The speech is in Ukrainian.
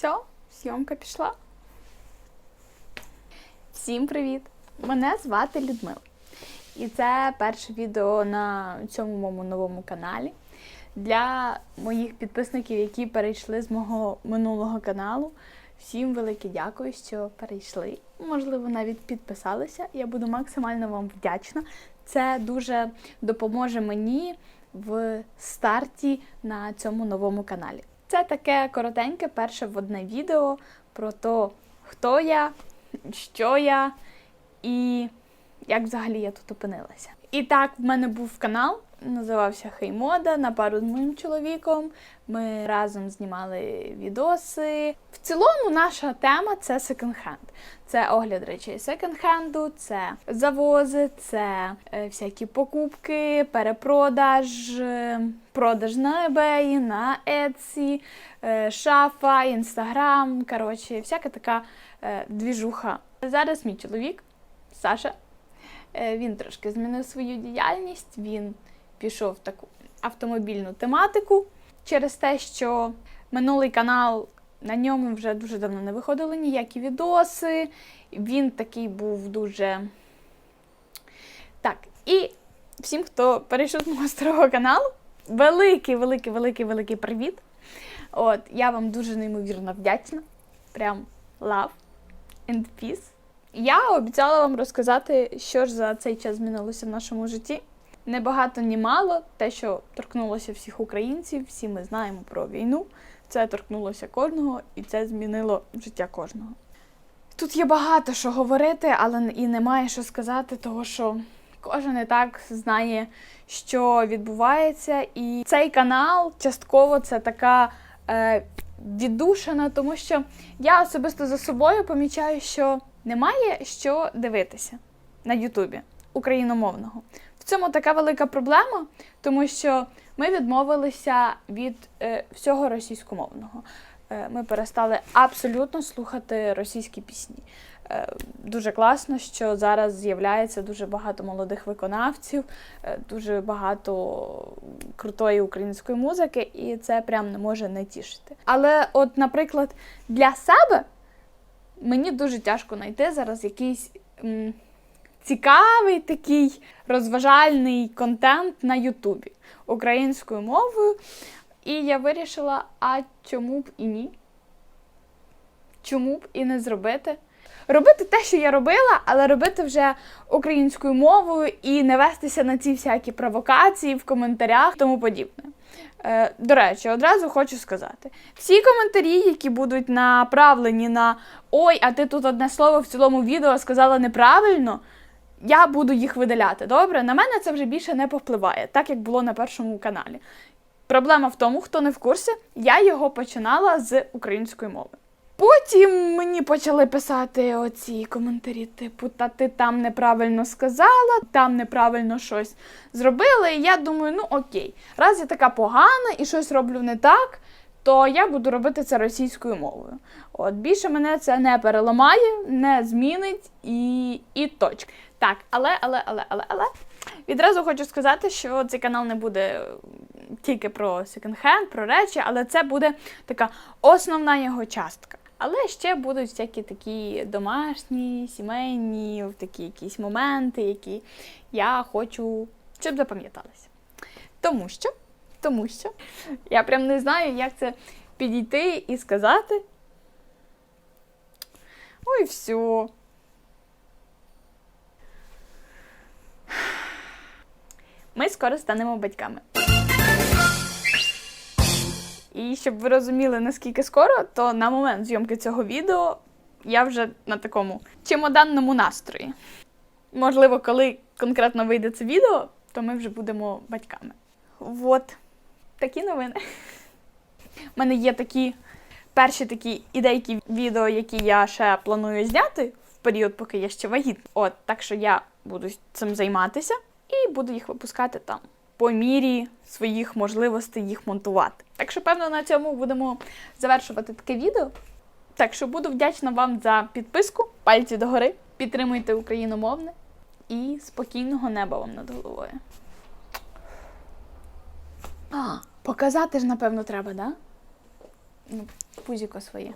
Все, зйомка пішла. Всім привіт! Мене звати Людмила. І це перше відео на цьому моєму новому каналі. Для моїх підписників, які перейшли з мого минулого каналу. Всім велике дякую, що перейшли. Можливо, навіть підписалися. Я буду максимально вам вдячна. Це дуже допоможе мені в старті на цьому новому каналі. Це таке коротеньке перше в одне відео про те, хто я, що я і як взагалі я тут опинилася. І так, в мене був канал, називався Хеймода на пару з моїм чоловіком. Ми разом знімали відоси. В цілому, наша тема це секонд-хенд. Це огляд речей секонд-хенду, це завози, це е, всякі покупки, перепродаж, е, продаж на eBay, на Etsy, е, шафа, інстаграм. Коротше, всяка така двіжуха. Зараз мій чоловік Саша. Він трошки змінив свою діяльність, він пішов в таку автомобільну тематику через те, що минулий канал на ньому вже дуже давно не виходили ніякі відоси. Він такий був дуже. Так, і всім, хто перейшов з мого старого каналу, великий, великий, великий, великий привіт. От, я вам дуже неймовірно вдячна. Прям love and peace. Я обіцяла вам розказати, що ж за цей час змінилося в нашому житті. Не багато, ні мало. Те, що торкнулося всіх українців, всі ми знаємо про війну. Це торкнулося кожного, і це змінило життя кожного. Тут є багато що говорити, але і немає що сказати, того що кожен і так знає, що відбувається. І цей канал частково це така е, віддушина, тому що я особисто за собою помічаю, що немає що дивитися на Ютубі україномовного. Цьому така велика проблема, тому що ми відмовилися від е, всього російськомовного. Е, ми перестали абсолютно слухати російські пісні. Е, дуже класно, що зараз з'являється дуже багато молодих виконавців, е, дуже багато крутої української музики, і це прям не може не тішити. Але, от, наприклад, для себе мені дуже тяжко знайти зараз якийсь м, цікавий такий розважальний контент на Ютубі українською мовою. І я вирішила, а чому б і ні? Чому б і не зробити? Робити те, що я робила, але робити вже українською мовою і не вестися на ці всякі провокації в коментарях тому подібне. Е, до речі, одразу хочу сказати: всі коментарі, які будуть направлені на ой, а ти тут одне слово в цілому відео сказала неправильно, я буду їх видаляти. Добре, на мене це вже більше не повпливає, так як було на першому каналі. Проблема в тому, хто не в курсі, я його починала з української мови. Потім мені почали писати оці коментарі, типу, та ти там неправильно сказала, там неправильно щось зробила. І я думаю, ну окей, раз я така погана і щось роблю не так, то я буду робити це російською мовою. От більше мене це не переламає, не змінить і, і точка. Так, але, але, але, але, але. Відразу хочу сказати, що цей канал не буде тільки про секонд-хенд, про речі, але це буде така основна його частка. Але ще будуть всякі такі домашні, сімейні, такі якісь моменти, які я хочу, щоб запам'яталися. Тому що, тому що я прям не знаю, як це підійти і сказати. Ой, все. Ми скоро станемо батьками. І щоб ви розуміли, наскільки скоро, то на момент зйомки цього відео я вже на такому чемоданному настрої. Можливо, коли конкретно вийде це відео, то ми вже будемо батьками. От такі новини. У мене є такі перші такі ідейки відео, які я ще планую зняти в період, поки я ще вагітна. От, так що я буду цим займатися і буду їх випускати там по мірі своїх можливостей їх монтувати. Так що, певно, на цьому будемо завершувати таке відео. Так що буду вдячна вам за підписку, пальці догори, підтримуйте україномовне і спокійного неба вам над головою. Показати ж, напевно, треба, да? Ну, пузіко своє.